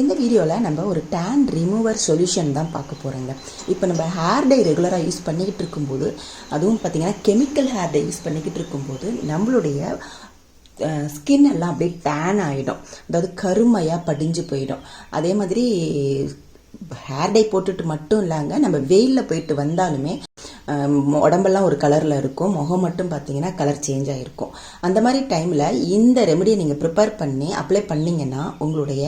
இந்த வீடியோவில் நம்ம ஒரு டேன் ரிமூவர் சொல்யூஷன் தான் பார்க்க போகிறோங்க இப்போ நம்ம ஹேர் டை ரெகுலராக யூஸ் பண்ணிக்கிட்டு இருக்கும்போது அதுவும் பார்த்திங்கன்னா கெமிக்கல் ஹேர் டை யூஸ் பண்ணிக்கிட்டு இருக்கும்போது நம்மளுடைய ஸ்கின் எல்லாம் அப்படியே டேன் ஆகிடும் அதாவது கருமையாக படிஞ்சு போயிடும். அதே மாதிரி ஹேர் டை போட்டுட்டு மட்டும் இல்லாங்க நம்ம வெயிலில் போயிட்டு வந்தாலுமே உடம்பெல்லாம் ஒரு கலரில் இருக்கும். முகம் மட்டும் பார்த்தீங்கன்னா கலர் சேஞ்ச் ஆகிருக்கும் அந்த மாதிரி டைமில் இந்த ரெமெடியை நீங்கள் ப்ரிப்பேர் பண்ணி அப்ளை பண்ணீங்கன்னா உங்களுடைய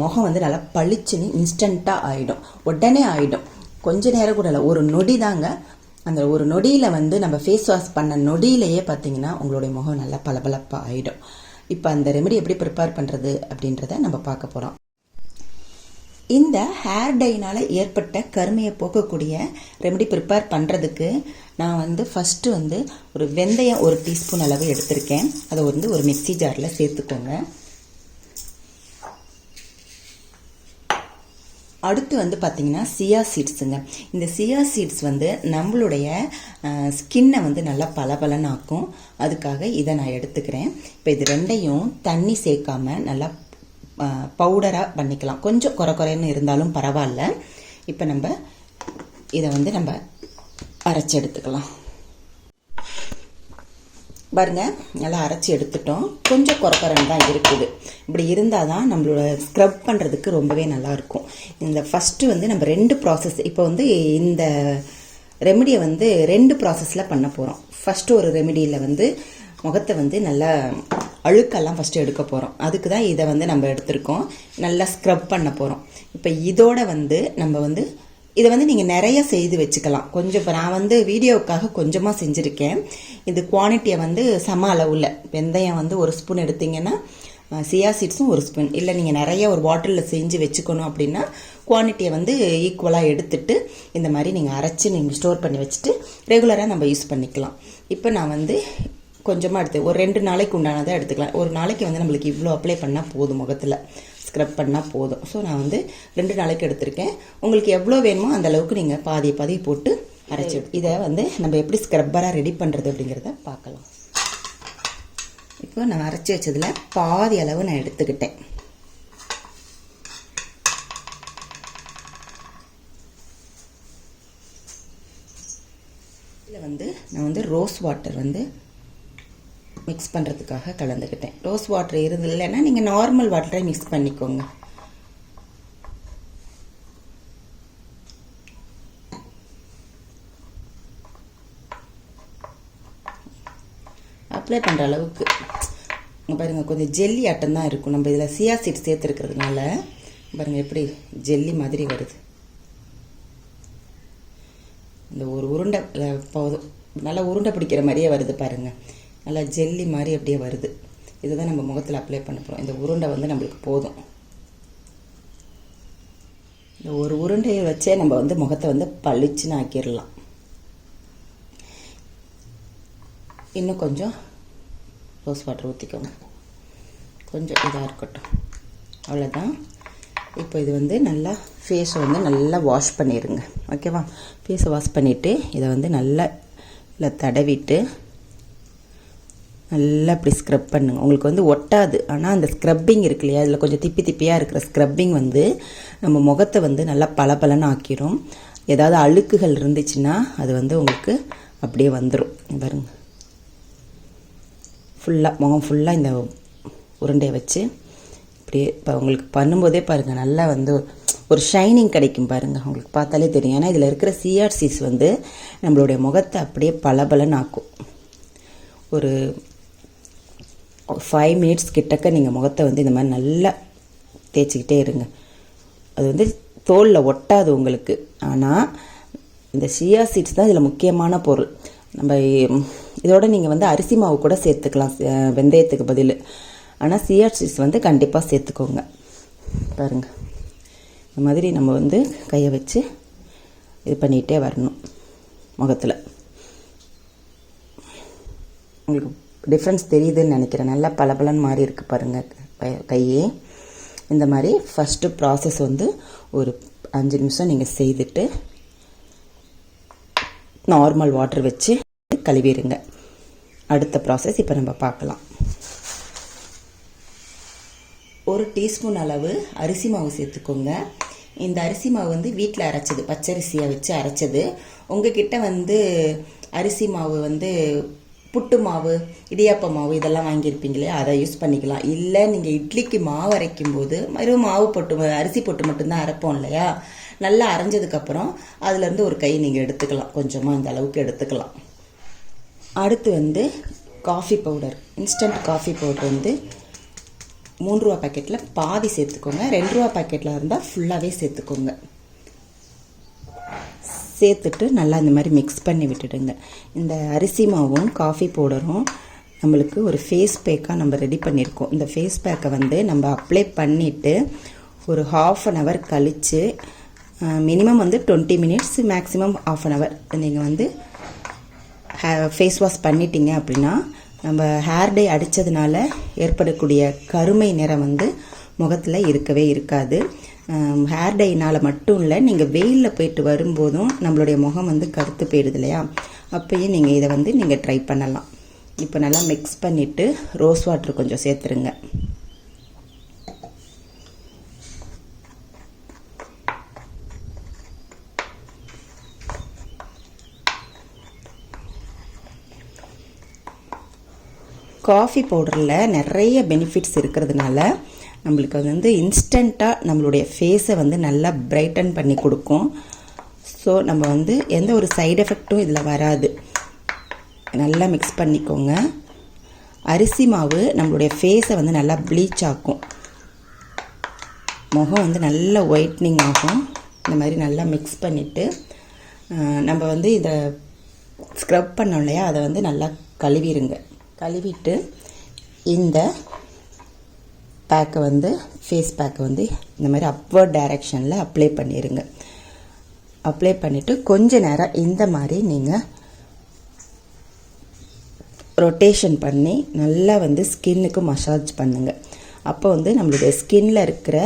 முகம் வந்து நல்லா பளிச்சுன்னு இன்ஸ்டண்ட்டாக ஆகிடும் உடனே ஆகிடும் கொஞ்ச நேரம் கூட இல்லை. ஒரு நொடி தாங்க. அந்த ஒரு நொடியில் வந்து நம்ம ஃபேஸ் வாஷ் பண்ண நொடியிலேயே பார்த்தீங்கன்னா உங்களுடைய முகம் நல்லா பளபளப்பாக ஆகிடும் இப்போ அந்த ரெமெடி எப்படி ப்ரிப்பேர் பண்ணுறது அப்படின்றத நம்ம பார்க்க போகிறோம் இந்த ஹேர் டைனால் ஏற்பட்ட கருமையை போக்கக்கூடிய ரெமெடி ப்ரிப்பேர் பண்ணுறதுக்கு நான் வந்து ஃபஸ்ட்டு வந்து ஒரு வெந்தயம் ஒரு டீஸ்பூன் அளவு எடுத்திருக்கேன். அதை வந்து ஒரு மிக்சி ஜாரில் சேர்த்துக்கோங்க. அடுத்து வந்து பார்த்தீங்கன்னா சியா சீட்ஸுங்க. இந்த சியா சீட்ஸ் வந்து நம்மளுடைய ஸ்கின்னை வந்து நல்லா பளபளனாக்கும். ஆக்கும் அதுக்காக இதை நான் எடுத்துக்கிறேன். இப்போ இது ரெண்டையும் தண்ணி சேர்க்காம நல்லா பவுடராக பண்ணிக்கலாம். கொஞ்சம் குறை குறைன்னு இருந்தாலும் பரவாயில்ல. இப்போ நம்ம இதை வந்து நம்ம அரைச்சி எடுத்துக்கலாம். பாருங்கள் நல்லா அரைச்சி எடுத்துட்டோம். கொஞ்சம் குறக்குறன்னு தான் இருக்குது. இப்படி இருந்தால் தான் நம்மளோட ஸ்க்ரப் பண்ணுறதுக்கு ரொம்பவே நல்லா இருக்கும். இந்த ஃபஸ்ட்டு வந்து நம்ம ரெண்டு ப்ராசஸ் இப்போ வந்து இந்த ரெமெடியை வந்து ரெண்டு ப்ராசஸில் பண்ண போகிறோம் ஃபஸ்ட்டு ஒரு ரெமெடியில் வந்து முகத்தை வந்து நல்லா அழுக்கெல்லாம் ஃபஸ்ட்டு எடுக்க போகிறோம் அதுக்கு தான் இதை வந்து நம்ம எடுத்திருக்கோம். நல்லா ஸ்க்ரப் பண்ண போகிறோம் இப்போ இதோட வந்து நம்ம வந்து இதை வந்து நீங்கள் நிறைய செய்து வச்சுக்கலாம். கொஞ்சம் இப்போ நான் வந்து வீடியோவுக்காக கொஞ்சமாக செஞ்சுருக்கேன். இது குவான்டிட்டியை வந்து சம அளவில். வெந்தயம் வந்து ஒரு ஸ்பூன் எடுத்தீங்கன்னா சியா சீட்ஸும் ஒரு ஸ்பூன் இல்லை நீங்கள் நிறைய ஒரு பாட்டிலில் செஞ்சு வச்சுக்கணும் அப்படின்னா குவான்டிட்டியை வந்து ஈக்குவலாக எடுத்துட்டு இந்த மாதிரி நீங்கள் அரைச்சி நீங்கள் ஸ்டோர் பண்ணி வச்சுட்டு ரெகுலராக நம்ம யூஸ் பண்ணிக்கலாம். இப்போ நான் வந்து கொஞ்சமாக எடுத்து ஒரு ரெண்டு நாளைக்கு உண்டானதாக எடுத்துக்கலாம். ஒரு நாளைக்கு வந்து நம்மளுக்கு இவ்வளோ அப்ளை பண்ணால் போதும் முகத்தில். ஸ்க்ரப் பண்ணால் போதும். ஸோ நான் வந்து ரெண்டு நாளைக்கு எடுத்திருக்கேன். உங்களுக்கு எவ்வளோ வேணுமோ அந்த அளவுக்கு நீங்கள் பாதி பாதி போட்டு அரைச்சி இதை வந்து நம்ம எப்படி ஸ்க்ரப்பராக ரெடி பண்ணுறது அப்படிங்கிறத பார்க்கலாம். இப்போ நான் அரைச்சி வச்சதில் பாதி அளவு நான் எடுத்துக்கிட்டேன். இதில் வந்து நான் வந்து ரோஸ் வாட்டர் வந்து மிக்ஸ் பண்ணுறதுக்காக கலந்துக்கிட்டேன். ரோஸ் வாட்டர் இருந்து இல்லைன்னா நீங்கள் நார்மல் வாட்டரை மிக்ஸ் பண்ணிக்கோங்க. அப்ளை பண்ணுற அளவுக்கு. பாருங்கள் கொஞ்சம் ஜெல்லி ஆட்டம் தான் இருக்கும். நம்ம இதில் சியா சீட் சேர்த்துருக்கிறதுனால பாருங்கள் எப்படி ஜெல்லி மாதிரி வருது. இந்த ஒரு உருண்டை போதும் நல்லா உருண்டை பிடிக்கிற மாதிரியே வருது பாருங்கள் நல்லா ஜெல்லி மாதிரி அப்படியே வருது. இதுதான் நம்ம முகத்தில் அப்ளை பண்ண போகிறோம் இந்த உருண்டை வந்து நம்மளுக்கு போதும். இந்த ஒரு உருண்டையை வச்சே நம்ம வந்து முகத்தை வந்து பளிச்சுன்னு ஆக்கிடலாம் இன்னும் கொஞ்சம் ரோஸ் வாட்டர் ஊற்றிக்கோங்க கொஞ்சம் இதாக இருக்கட்டும். அவ்வளோதான் இப்போ இது வந்து நல்லா ஃபேஸை வந்து நல்லா வாஷ் பண்ணிடுங்க ஓகேவா ஃபேஸை வாஷ் பண்ணிவிட்டு இதை வந்து நல்லா இல்லை தடவிட்டு நல்லா இப்படி ஸ்க்ரப் பண்ணுங்கள் உங்களுக்கு வந்து ஒட்டாது. ஆனால் அந்த ஸ்க்ரப்பிங் இருக்கு இல்லையா? அதில் கொஞ்சம் திப்பி திப்பியாக இருக்கிற ஸ்க்ரப்பிங் வந்து நம்ம முகத்தை வந்து நல்லா பளபளன்னு ஆக்கிரும். ஏதாவது அழுக்குகள் இருந்துச்சுன்னா அது வந்து உங்களுக்கு அப்படியே வந்துடும் பாருங்க. ஃபுல்லாக முகம் ஃபுல்லாக இந்த உருண்டையை வச்சு அப்படியே இப்போ உங்களுக்கு பண்ணும்போதே பாருங்கள் நல்லா வந்து ஒரு ஷைனிங் கிடைக்கும் பாருங்கள் உங்களுக்கு பார்த்தாலே தெரியும். ஏன்னா இதில் இருக்கிற சிஆர்சிஸ் வந்து நம்மளுடைய முகத்தை அப்படியே பளபளன்னு ஆக்கும். ஒரு ஃபைவ் மினிட்ஸ் கிட்டக்க நீங்கள் முகத்தை வந்து இந்த மாதிரி நல்லா தேய்ச்சிக்கிட்டே இருங்க. அது வந்து தோலில் ஒட்டாது உங்களுக்கு. ஆனால் இந்த சியா சீட்ஸ் தான் இதில் முக்கியமான பொருள். நம்ம இதோட நீங்கள் வந்து அரிசி மாவு கூட சேர்த்துக்கலாம். வெந்தயத்துக்கு பதில். ஆனால் சியா சீட்ஸ் வந்து கண்டிப்பாக சேர்த்துக்கோங்க. பாருங்க. இந்த மாதிரி நம்ம வந்து கையை வச்சு இது பண்ணிகிட்டே வரணும் முகத்தில். உங்களுக்கு டிஃப்ரென்ஸ் தெரியுதுன்னு நினைக்கிறேன். நல்லா பளபளன்னு மாதிரி இருக்குது பாருங்கள் கையே. இந்த மாதிரி ஃபஸ்ட்டு ப்ராசஸ் வந்து ஒரு அஞ்சு நிமிஷம் நீங்கள் செய்துட்டு நார்மல் வாட்டர் வச்சு கழுவிடுங்க. அடுத்த ப்ராசஸ் இப்போ நம்ம பார்க்கலாம். ஒரு டீஸ்பூன் அளவு அரிசி மாவு சேர்த்துக்கோங்க. இந்த அரிசி மாவு வந்து வீட்டில் அரைச்சது பச்சரிசியை வச்சு அரைச்சது. உங்ககிட்ட வந்து அரிசி மாவு வந்து புட்டு மாவு இடியாப்ப மாவு இதெல்லாம் வாங்கியிருப்பீங்க இல்லையா? அதை யூஸ் பண்ணிக்கலாம். இல்லை நீங்கள் இட்லிக்கு மாவு அரைக்கும் போது வெறும் மாவு போட்டு அரிசி போட்டு மட்டும்தான் அரைப்போம் இல்லையா? நல்லா அரைஞ்சதுக்கப்புறம் அதுலேருந்து ஒரு கை நீங்கள் எடுத்துக்கலாம். கொஞ்சமாக இந்த அளவுக்கு எடுத்துக்கலாம். அடுத்து வந்து coffee powder instant coffee powder வந்து மூணு ரூபா பாக்கெட்டில் பாதி சேர்த்துக்கோங்க. ரெண்டு ரூபா பாக்கெட்டில் இருந்தால் ஃபுல்லாகவே சேர்த்துக்கோங்க. சேர்த்துட்டு நல்லா இந்த மாதிரி மிக்ஸ் பண்ணி விட்டுடுங்க. இந்த அரிசி மாவும் காஃபி பவுடரும் நம்மளுக்கு ஒரு ஃபேஸ் பேக்காக நம்ம ரெடி பண்ணியிருக்கோம். இந்த ஃபேஸ் பேக்கை வந்து நம்ம அப்ளை பண்ணிவிட்டு ஒரு ஹாஃப் அன் ஹவர் கழித்து மினிமம் வந்து twenty minutes maximum half an hour நீங்கள் வந்து ஃபேஸ் வாஷ் பண்ணிட்டீங்க அப்படின்னா நம்ம ஹேர் டே அடித்ததுனால ஏற்படக்கூடிய கருமை நிறம் வந்து முகத்தில் இருக்கவே இருக்காது. ஹேர் டைனால் மட்டும் இல்லை நீங்கள் வெயிலில் போயிட்டு வரும்போதும் நம்மளுடைய முகம் வந்து கருத்து போயிடுது இல்லையா? அப்பயும் நீங்கள் இதை வந்து நீங்கள் ட்ரை பண்ணலாம். இப்போ நல்லா மிக்ஸ் பண்ணிவிட்டு ரோஸ் வாட்டர் கொஞ்சம் சேர்த்துருங்க. காஃபி பவுடரில் நிறைய பெனிஃபிட்ஸ் இருக்கிறதுனால நம்மளுக்கு அது வந்து இன்ஸ்டண்ட்டாக நம்மளுடைய ஃபேஸை வந்து நல்லா பிரைட்டன் பண்ணி கொடுக்கும். ஸோ நம்ம வந்து எந்த ஒரு சைடு எஃபெக்ட்டும் இதில் வராது. நல்லா மிக்ஸ் பண்ணிக்கோங்க. அரிசி மாவு நம்மளுடைய ஃபேஸை வந்து நல்லா ப்ளீச் ஆக்கும். முகம் வந்து நல்ல ஒயிட்னிங் ஆகும். இந்த மாதிரி நல்லா மிக்ஸ் பண்ணிவிட்டு நம்ம வந்து இதை ஸ்க்ரப் பண்ணோம் இல்லையா? அதை வந்து நல்லா கழுவிடுங்க கழுவிட்டு இந்த பேக்கை வந்து ஃபேஸ் பேக்கை வந்து இந்த மாதிரி அப்வர்ட் டைரெக்ஷனில் அப்ளை பண்ணிடுங்க அப்ளை பண்ணிவிட்டு கொஞ்ச நேரம் இந்த மாதிரி நீங்கள் ரொட்டேஷன் பண்ணி நல்லா வந்து ஸ்கின்னுக்கு மசாஜ் பண்ணுங்கள் அப்போ வந்து நம்மளுடைய ஸ்கின்னில் இருக்கிற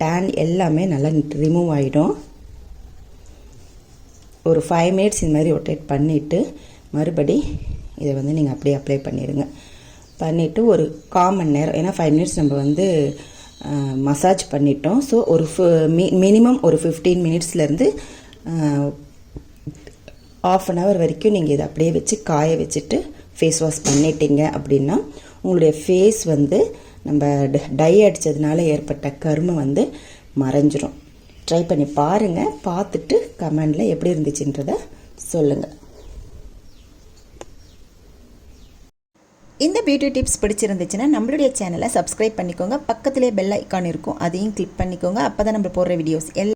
டேன் எல்லாமே நல்லா ரிமூவ் ஆகிடும் ஒரு ஃபைவ் மினிட்ஸ் இந்த மாதிரி ரொட்டேட் பண்ணிவிட்டு மறுபடி இதை வந்து நீங்கள் அப்படியே அப்ளை பண்ணிடுங்க பண்ணிவிட்டு ஒரு காமன் நேரம் ஏன்னா ஃபைவ் மினிட்ஸ் நம்ம வந்து மசாஜ் பண்ணிட்டோம். ஸோ ஒரு மினிமம் ஒரு ஃபிஃப்டீன் மினிட்ஸ்லேருந்து ஆஃப் அன் ஹவர் வரைக்கும் நீங்கள் இதை அப்படியே வச்சு காய வச்சுட்டு ஃபேஸ் வாஷ் பண்ணிட்டீங்க அப்படின்னா உங்களுடைய ஃபேஸ் வந்து நம்ம டை அடித்ததுனால ஏற்பட்ட கருமை வந்து மறைஞ்சிரும். ட்ரை பண்ணி பாருங்கள் பார்த்துட்டு கமெண்டில் எப்படி இருந்துச்சுன்றதை சொல்லுங்கள் இந்த பியூட்டி டிப்ஸ் பிடிச்சிருந்துச்சுன்னா நம்மளுடைய சேனலை சப்ஸ்கிரைப் பண்ணிக்கோங்க. பக்கத்திலே பெல் ஐக்கான் இருக்கும். அதையும் கிளிக் பண்ணிக்கோங்க. அப்போ தான் நம்ம போடுற வீடியோஸ் எல்லாம்